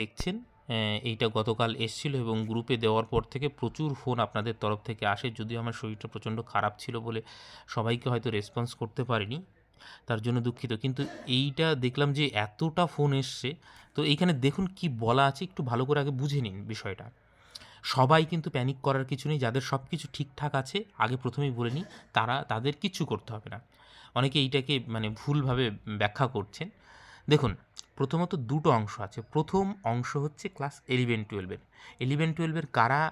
দেখছেন? এইটা গতকাল এসছিল এবং গ্রুপে দেওয়ার পর থেকে প্রচুর ফোন আপনাদের তরফ থেকে আসে। যদিও আমার শরীরটা প্রচণ্ড খারাপ ছিল বলে সবাইকে হয়তো রেসপন্স করতে পারিনি, তার জন্য দুঃখিত। কিন্তু এইটা দেখলাম যে এতটা ফোন এসছে, তো এইখানে দেখুন কি বলা আছে, একটু ভালো করে আগে বুঝে নিন বিষয়টা। সবাই কিন্তু প্যানিক করার কিছু নেই, যাদের সব কিছু ঠিকঠাক আছে, আগে প্রথমেই বলে নিই, তারা, তাদের কিচ্ছু করতে হবে না। অনেকে এইটাকে মানে ভুলভাবে ব্যাখ্যা করছেন। দেখুন, প্রথমত দুটো অংশ আছে। প্রথম অংশ হচ্ছে ক্লাস ইলেভেন টুয়েলভের ইলেভেন টুয়েলভের কারা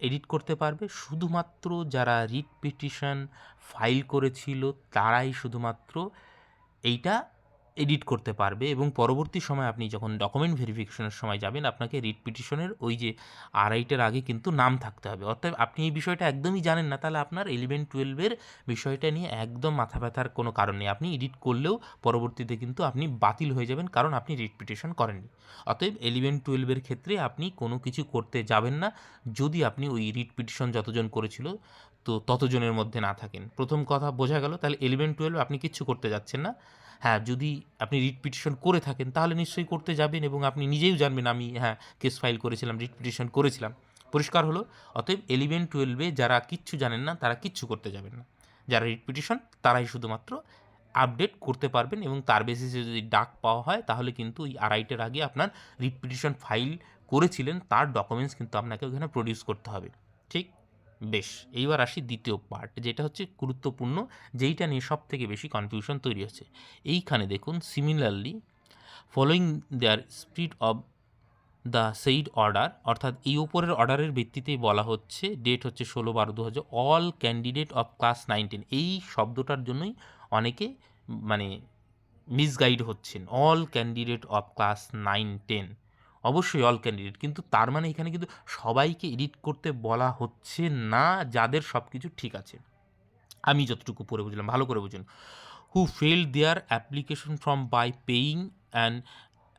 এডিট করতে পারবে? শুধুমাত্র যারা রিট পিটিশন ফাইল করেছিল, তারাই শুধুমাত্র এইটা এডিট করতে পারবে এবং পরবর্তী সময় আপনি যখন ডকুমেন্ট ভেরিফিকেশনের সময় যাবেন, আপনাকে রিট পিটিশনের ওই যে আড়াইটার আগে কিন্তু নাম থাকতে হবে। অর্থাৎ আপনি এই বিষয়টা একদমই জানেন না, তাহলে আপনার ইলেভেন টুয়েলভের বিষয়টা নিয়ে একদম মাথা ব্যথার কোনো কারণ নেই। আপনি এডিট করলেও পরবর্তীতে কিন্তু আপনি বাতিল হয়ে যাবেন, কারণ আপনি রিট পিটিশন করেননি। অতএব ইলেভেন টুয়েলভের ক্ষেত্রে আপনি কোনো কিছু করতে যাবেন না, যদি আপনি ওই রিট পিটিশন যতজন করেছিল, তো ততজনের মধ্যে না থাকেন। প্রথম কথা বোঝা গেল, তাহলে ইলেভেন টুয়েলভ আপনি কিচ্ছু করতে যাচ্ছেন না। হ্যাঁ যদি আপনি রিট পিটিশন করে থাকেন, তাহলে নিশ্চয়ই করতে যাবেন এবং আপনি নিজেও জানবেন আমি হ্যাঁ কেস ফাইল করেছিলাম রিট পিটিশন করেছিলাম। পরিষ্কার হলো, অতএব ইলেভেন টুয়েলভে যারা কিচ্ছু জানেন না, তারা কিচ্ছু করতে যাবেন না। যারা রিট পিটিশন তারাই শুধুমাত্র আপডেট করতে পারবেন এবং তার বেসিসে যদি ডাক পাওয়া হয়, তাহলে কিন্তু ওই আড়াইটের আগে আপনার রিট পিটিশন ফাইল করেছিলেন, তার ডকুমেন্টস কিন্তু আপনাকে ওখানে প্রডিউস করতে হবে। ঠিক? বেশ, এইবার আসি দ্বিতীয় পার্ট যেটা হচ্ছে গুরুত্বপূর্ণ, যেইটা নিয়ে সব থেকে বেশি কনফিউশন তৈরি হচ্ছে। এইখানে দেখুন similarly following their speed of the said order অর্থাৎ এই উপরের অর্ডারের ভিত্তিতেই বলা হচ্ছে ডেট হচ্ছে ষোলো বারো দু হাজার all candidate of class nineteen এই শব্দটার জন্যই অনেকে মানে মিসগাইড হচ্ছেন। All candidate of class nine ten অবশ্যই অল ক্যান্ডিডেট কিন্তু তার মানে এখানে কিন্তু সবাইকে এডিট করতে বলা হচ্ছে না, যাদের সব কিছু ঠিক আছে। আমি যতটুকু পড়ে বুঝলাম, ভালো করে বুঝুন। Who fail their application from by paying and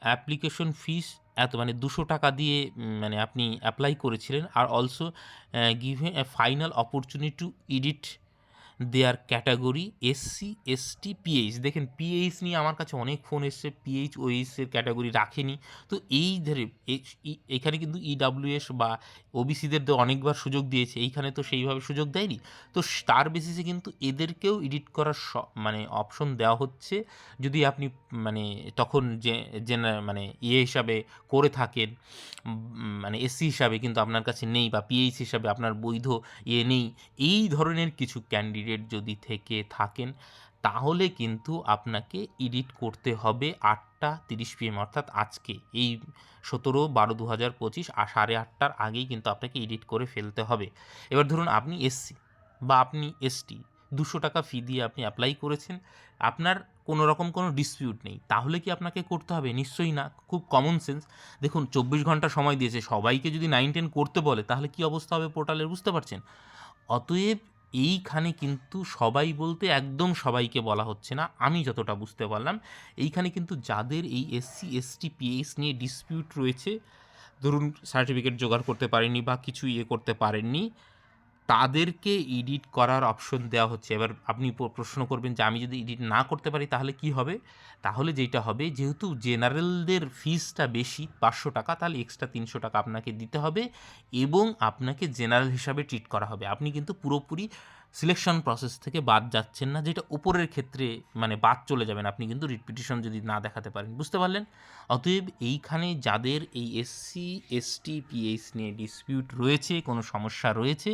application fees এত মানে দুশো টাকা দিয়ে মানে আপনি অ্যাপ্লাই করেছিলেন, আর also given a final opportunity to edit their category SC ST PH দেখেন পিএইচ নিয়ে আমার কাছে অনেক ফোন এসছে পিএইচ ওএইচের ক্যাটাগরি রাখেনি। তো এই ধরে ই- এখানে কিন্তু ইডাব্লিউএস বা ওবিসিদের তো অনেকবার সুযোগ দিয়েছে, এইখানে তো সেইভাবে সুযোগ দেয়নি। তো তার বেসিসে কিন্তু এদেরকেও এডিট করার মানে অপশন দেওয়া হচ্ছে। যদি আপনি মানে তখন যে মানে ইয়ে হিসাবে করে থাকেন মানে এসসি হিসাবে কিন্তু আপনার কাছে নেই বা পিএইচ হিসাবে আপনার বৈধ ইয়ে নেই। এই ধরনের কিছু ক্যান্ডিডেট যদি থেকে থাকেন, তাহলে কিন্তু আপনাকে এডিট করতে হবে আটটা তিরিশ পিএম অর্থাৎ আজকে। এই সতেরো, বারো দু হাজার পঁচিশ সাড়ে আটটার আগেই কিন্তু আপনাকে এডিট করে ফেলতে হবে। এবার ধরুন আপনি এসসি বা আপনি এসটি দুশো টাকা ফি দিয়ে আপনি অ্যাপ্লাই করেছেন, আপনার কোনো রকম কোনো ডিসপিউট নেই। তাহলে কি আপনাকে করতে হবে? নিশ্চয়ই না। খুব কমন সেন্স দেখুন, চব্বিশ ঘণ্টা সময় দিয়েছে। সবাইকে যদি নাইন টেন করতে বলে, তাহলে কি অবস্থা হবে পোর্টালের বুঝতে পারছেন? অতএব এইখানে কিন্তু সবাই বলতে একদম সবাইকে বলা হচ্ছে না। আমি যতটা বুঝতে পারলাম, এইখানে কিন্তু যাদের এই এসসি এসটি পিএস নিয়ে ডিসপিউট রয়েছে, ধরুন সার্টিফিকেট জোগাড় করতে পারেনি বা কিছু ইয়ে করতে পারেননি তাদেরকে এডিট করার অপশন দেওয়া হচ্ছে। এবার আপনি প্রশ্ন করবেন যে আমি যদি এডিট না করতে পারি তাহলে কি হবে? তাহলে যেটা হবে, যেহেতু জেনারেলদের ফিজটা বেশি, পাঁচশো টাকা, তাহলে এক্সট্রা তিনশো টাকা আপনাকে দিতে হবে এবং আপনাকে জেনারেল হিসাবে ট্রিট করা হবে। আপনি কিন্তু পুরোপুরি সিলেকশন প্রসেস থেকে বাদ যাচ্ছেন না, যেটা উপরের ক্ষেত্রে মানে বাদ চলে যাবেন। আপনি কিন্তু রিপিটিশন যদি না দেখাতে পারেন, বুঝতে পারলেন? অতএব এইখানে যাদের এই এসসি এসটি পিএইচ নিয়ে ডিসপিউট রয়েছে, কোনো সমস্যা রয়েছে,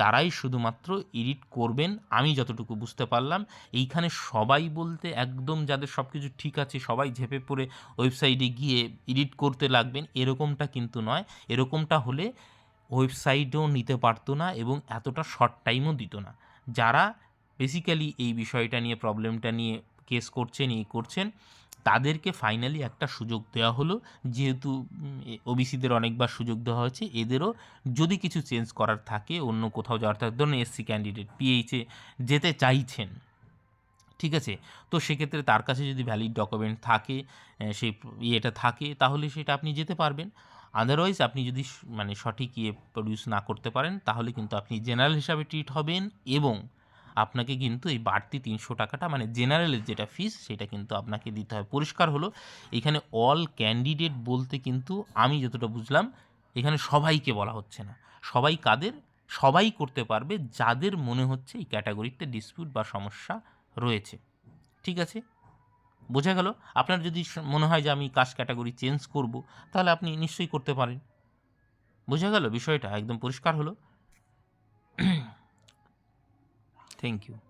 তারাই শুধুমাত্র এডিট করবেন, আমি যতটুকু বুঝতে পারলাম। এইখানে সবাই বলতে একদম যাদের সব কিছু ঠিক আছে, সবাই ঝেপে পড়ে ওয়েবসাইটে গিয়ে এডিট করতে লাগবেন, এরকমটা কিন্তু নয়। এরকমটা হলে ওয়েবসাইটও নিতে পারতো না এবং এতটা শর্ট টাইমও দিত না। যারা বেসিক্যালি এই বিষয়টা নিয়ে প্রবলেমটা নিয়ে কেস করছেন এই করছেন, তাদেরকে ফাইনালি একটা সুযোগ দেওয়া হলো। যেহেতু ওবিসিদের অনেকবার সুযোগ দেওয়া হয়েছে, এদেরও যদি কিছু চেঞ্জ করার থাকে, অন্য কোথাও যাওয়ার থাকে, ধরুন এসসি ক্যান্ডিডেট পিএইচে যেতে চাইছেন, ঠিক আছে? তো সেক্ষেত্রে তার কাছে যদি ভ্যালিড ডকুমেন্ট থাকে সেই ইয়েটা থাকে, তাহলে সেটা আপনি যেতে পারবেন। আদারওয়াইজ আপনি যদি মানে সঠিক ইয়ে প্রডিউস না করতে পারেন, তাহলে কিন্তু আপনি জেনারেল হিসাবে ট্রিট হবেন এবং আপনাকে কিন্তু এই বাড়তি তিনশো টাকাটা মানে জেনারেলের যেটা ফিস সেটা কিন্তু আপনাকে দিতে হবে। পরিষ্কার হলো, এখানে অল ক্যান্ডিডেট বলতে কিন্তু আমি যতটা বুঝলাম, এখানে সবাইকে বলা হচ্ছে না। সবাই কাদের? সবাই করতে পারবে, যাদের মনে হচ্ছে এই ক্যাটাগরিতে ডিসপিউট বা সমস্যা রয়েছে। ঠিক আছে? বোঝা গেল, আপনার যদি মনে হয় যে আমি কাজ ক্যাটাগরি চেঞ্জ করব, তাহলে আপনি নিশ্চয়ই করতে পারেন। বোঝা গেল বিষয়টা, একদম পরিষ্কার হলো। Thank you